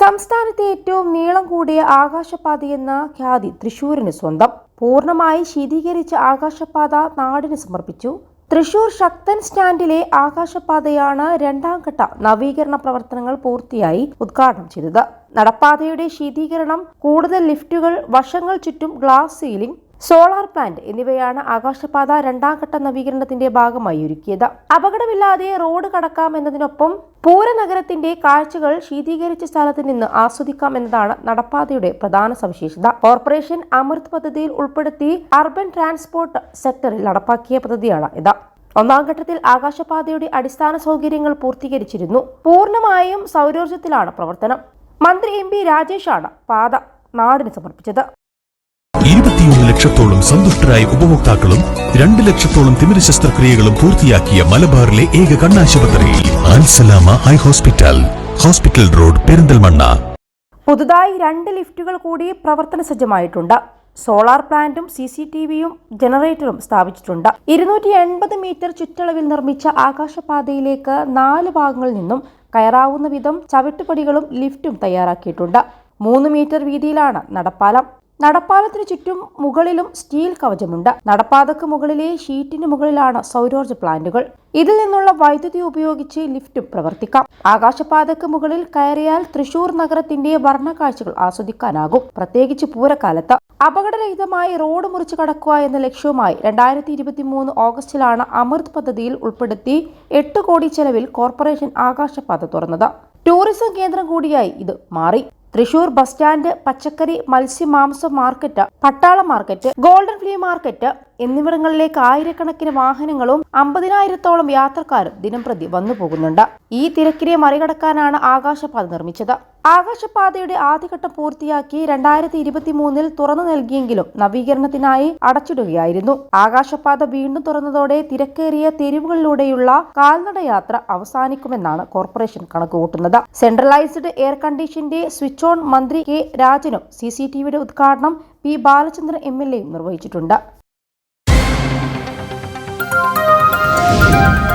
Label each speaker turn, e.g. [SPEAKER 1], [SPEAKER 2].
[SPEAKER 1] സംസ്ഥാനത്തെ ഏറ്റവും നീളം കൂടിയ ആകാശപാതയെന്ന ഖ്യാതി തൃശൂരിന് സ്വന്തം. പൂർണമായി ശീതീകരിച്ച ആകാശപാത നാടിന് സമർപ്പിച്ചു. തൃശൂർ ശക്തൻ സ്റ്റാൻഡിലെ ആകാശപാതയാണ് രണ്ടാം ഘട്ട നവീകരണ പ്രവർത്തനങ്ങൾ പൂർത്തിയായി ഉദ്ഘാടനം ചെയ്തത്. നടപ്പാതയുടെ ശീതീകരണം കൂടുതൽ ലിഫ്റ്റുകൾ വശങ്ങൾ ചുറ്റും ഗ്ലാസ് സീലിംഗ് സോളാർ പ്ലാന്റ് എന്നിവയാണ് ആകാശപാത രണ്ടാം ഘട്ട നവീകരണത്തിന്റെ ഭാഗമായി ഒരുക്കിയത്. അപകടമില്ലാതെ റോഡ് കടക്കാം എന്നതിനൊപ്പം പൂരനഗരത്തിന്റെ കാഴ്ചകൾ ശീതീകരിച്ച സ്ഥലത്ത് നിന്ന് ആസ്വദിക്കാം എന്നതാണ് നടപ്പാതയുടെ പ്രധാന സവിശേഷത. കോർപ്പറേഷൻ അമൃത് പദ്ധതിയിൽ ഉൾപ്പെടുത്തി അർബൻ ട്രാൻസ്പോർട്ട് സെക്ടറിൽ നടപ്പാക്കിയ പദ്ധതിയാണ് ഇത്. ഒന്നാം ഘട്ടത്തിൽ ആകാശപാതയുടെ അടിസ്ഥാന സൗകര്യങ്ങൾ പൂർത്തീകരിച്ചിരുന്നു. പൂർണമായും സൗരോർജത്തിലാണ് പ്രവർത്തനം. മന്ത്രി എം പി രാജേഷാണ് പാത നാടിന് സമർപ്പിച്ചത്.
[SPEAKER 2] ഇരുപത്തിയൊന്ന് ലക്ഷത്തോളം സന്തുഷ്ടരായ ഉപഭോക്താക്കളും രണ്ട് ലക്ഷത്തോളം തിമിര ശസ്ത്രക്രിയകളും പൂർത്തിയാക്കിയ മലബാറിലെ ഏക കണ്ണാശുപത്രി Al Salama eye hospital hospital road Perinthalmanna.
[SPEAKER 1] പുതുതായി രണ്ട് ലിഫ്റ്റുകൾ കൂടി പ്രവർത്തന സജ്ജമായിട്ടുണ്ട്. സോളാർ പ്ലാന്റും സി സി ടി വിയും ജനറേറ്ററും സ്ഥാപിച്ചിട്ടുണ്ട്. ഇരുന്നൂറ്റി എൺപത് മീറ്റർ ചുറ്റളവിൽ നിർമ്മിച്ച ആകാശപാതയിലേക്ക് നാല് ഭാഗങ്ങളിൽ നിന്നും കയറാവുന്ന വിധം ചവിട്ടുപടികളും ലിഫ്റ്റും തയ്യാറാക്കിയിട്ടുണ്ട്. മൂന്ന് മീറ്റർ വീതിയിലാണ് നടപ്പാലം. നടപ്പാലത്തിന് ചുറ്റും മുകളിലും സ്റ്റീൽ കവചമുണ്ട്. നടപ്പാതക്ക് മുകളിലെ ഷീറ്റിന് മുകളിലാണ് സൗരോർജ പ്ലാന്റുകൾ. ഇതിൽ നിന്നുള്ള വൈദ്യുതി ഉപയോഗിച്ച് ലിഫ്റ്റും പ്രവർത്തിക്കാം. ആകാശപാതക്ക് മുകളിൽ കയറിയാൽ തൃശൂർ നഗരത്തിന്റെ വർണക്കാഴ്ചകൾ ആസ്വദിക്കാനാകും. പ്രത്യേകിച്ച് പൂരക്കാലത്ത് അപകടരഹിതമായി റോഡ് മുറിച്ച് കടക്കുക എന്ന ലക്ഷ്യവുമായി രണ്ടായിരത്തി ഇരുപത്തി മൂന്ന് ഓഗസ്റ്റിലാണ് അമൃത് പദ്ധതിയിൽ ഉൾപ്പെടുത്തി എട്ട് കോടി ചെലവിൽ കോർപ്പറേഷൻ ആകാശപാത തുറന്നത്. ടൂറിസം കേന്ദ്രം കൂടിയായി ഇത് മാറി. തൃശൂർ ബസ് സ്റ്റാൻഡ് പച്ചക്കറി മത്സ്യ മാംസ മാർക്കറ്റ് പട്ടാള മാർക്കറ്റ് ഗോൾഡൻ ഫ്ലീ മാർക്കറ്റ് എന്നിവിടങ്ങളിലേക്ക് ആയിരക്കണക്കിന് വാഹനങ്ങളും അമ്പതിനായിരത്തോളം യാത്രക്കാരും ദിനംപ്രതി വന്നു പോകുന്നുണ്ട്. ഈ തിരക്കിനെ മറികടക്കാനാണ് ആകാശപാത നിർമ്മിച്ചത്. ആകാശപാതയുടെ ആദ്യഘട്ടം പൂർത്തിയാക്കി രണ്ടായിരത്തി ഇരുപത്തി മൂന്നിൽ തുറന്നു നൽകിയെങ്കിലും നവീകരണത്തിനായി അടച്ചിടുകയായിരുന്നു. ആകാശപാത വീണ്ടും തുറന്നതോടെ തിരക്കേറിയ തെരുവുകളിലൂടെയുള്ള കാൽനടയാത്ര അവസാനിക്കുമെന്നാണ് കോർപ്പറേഷൻ കണക്കുകൂട്ടുന്നത്. സെൻട്രലൈസ്ഡ് എയർ കണ്ടീഷന്റെ സ്വിച്ച് ഓൺ മന്ത്രി കെ രാജനും സി സി ടി വിയുടെ ഉദ്ഘാടനം പി ബാലചന്ദ്രൻ എം എൽ എയും നിർവഹിച്ചിട്ടുണ്ട്. Thank you.